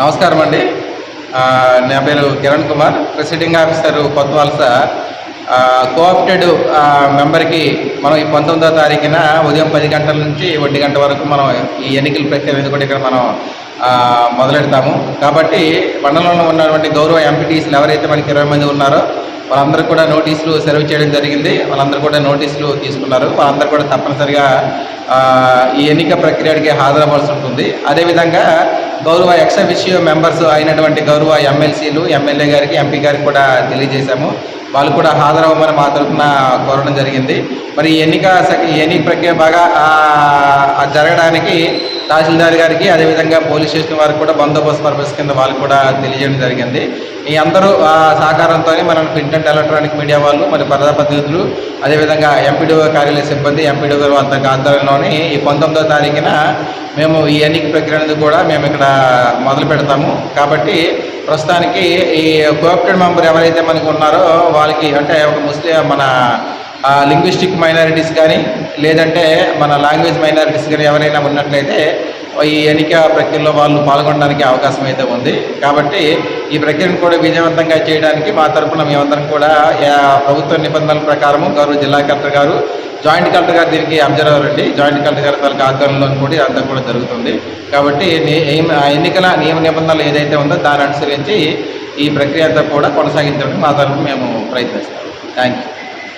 నమస్కారం అండి. నా పేరు కిరణ్ కుమార్ ప్రెసిడింగ్ ఆఫీసర్ కొత్త వలస కోఆప్టెడ్ మెంబర్కి మనం ఈ పంతొమ్మిదో తారీఖున ఉదయం పది గంటల నుంచి ఒంటి గంట వరకు మనం ఈ ఎన్నికల ప్రక్రియ కూడా ఇక్కడ మనం మొదలెడతాము. కాబట్టి మండలంలో ఉన్నటువంటి గౌరవ ఎంపీటీసీలు ఎవరైతే మనకి ఇరవై మంది ఉన్నారో వాళ్ళందరూ కూడా నోటీసులు సర్వ్ చేయడం జరిగింది. వాళ్ళందరూ కూడా నోటీసులు తీసుకున్నారు. వాళ్ళందరూ కూడా తప్పనిసరిగా ఈ ఎన్నిక ప్రక్రియకి హాజరవ్వాల్సి ఉంటుంది. అదేవిధంగా గౌరవ ఎక్సఫిషియో మెంబర్స్ అయినటువంటి గౌరవ ఎమ్మెల్సీలు ఎమ్మెల్యే గారికి ఎంపీ గారికి కూడా తెలియజేశాము. వాళ్ళు కూడా హాజరవ్వమని మా తరఫున కోరడం జరిగింది. మరి ఎన్నిక స- ఎన్నిక ప్రక్రియ బాగా జరగడానికి తహసీల్దార్ గారికి అదేవిధంగా పోలీస్ స్టేషన్ వారికి కూడా బందోబస్తు పర్పస్ కింద వాళ్ళు కూడా తెలియజేయడం జరిగింది. ఈ అందరూ ఆ, సహకారంతో మన ప్రింట్ ఎలక్ట్రానిక్ మీడియా వాళ్ళు మరి ప్రజాప్రతినిధులు అదేవిధంగా ఎంపీడీఓ కార్యాలయ సిబ్బంది ఎంపీడీఓ గారు ఆధ్వర్యంలోని ఈ పంతొమ్మిదో తారీఖున మేము ఈ ఎన్నిక ప్రక్రియ అనేది కూడా మేము ఇక్కడ మొదలు పెడతాము. కాబట్టి ప్రస్తుతానికి ఈ కోఆప్టెడ్ మెంబర్ ఎవరైతే మనకు ఉన్నారో వాళ్ళకి అంటే ఒక ముస్లిం మన లింగ్విస్టిక్ మైనారిటీస్ కానీ లేదంటే మన లాంగ్వేజ్ మైనారిటీస్ కానీ ఎవరైనా ఉన్నట్లయితే ఈ ఎన్నిక ప్రక్రియలో వాళ్ళు పాల్గొనడానికి అవకాశం అయితే ఉంది. కాబట్టి ఈ ప్రక్రియను కూడా విజయవంతంగా చేయడానికి మా తరపున మేమందరం కూడా ప్రభుత్వ నిబంధనల ప్రకారం గౌరవ జిల్లా కలెక్టర్ గారు జాయింట్ కలెక్టర్ గారు దీనికి అబ్జర్వర్ అండి జాయింట్ కలెక్టర్ గారి తాలూకా ఆధ్వర్యంలో కూడా ఇదంతా కూడా జరుగుతుంది. కాబట్టి ఎన్నికల నియమ నిబంధనలు ఏదైతే ఉందో దాన్ని అనుసరించి ఈ ప్రక్రియ అంతా కూడా కొనసాగించడానికి మా తరపున మేము ప్రయత్నిస్తాం. Thank you